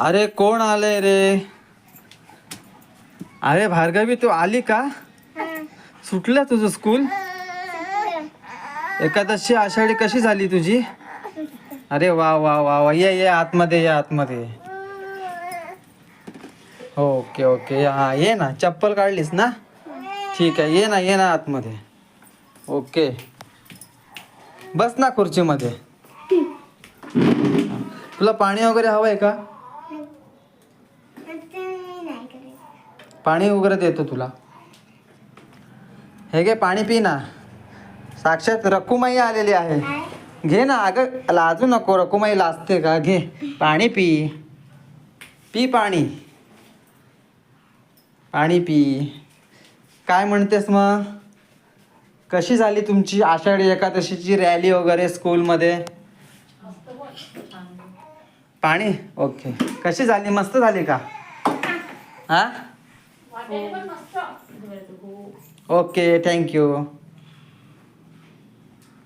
अरे कोण आलंय रे? अरे भार्गवी तू आली का? सुटलं तुझं स्कूल एकादशी आषाढी कशी झाली तुझी? अरे वा वा वा वा. ये ये आतमध्ये ये आतमध्ये. Okay okay. हा ये ना चप्पल काढलीस ना? ठीक आहे ये ना ये ना आतमध्ये. ओके. बस ना खुर्चीमध्ये. तुला पाणी वगैरे हवं आहे का? पाणी वगैरे देतो तुला. हे घे पाणी पी ना. साक्षात रकुमाई आलेली आहे. घे ना अगं लाजू नको रकुमाई लाजते का? घे पाणी पी. पी पाणी. पाणी पी. काय म्हणतेस मग? कशी झाली तुमची आषाढी एकादशीची रॅली वगैरे स्कूलमध्ये? पाणी? ओके. कशी झाली? मस्त झाली का? हा? Okay thank you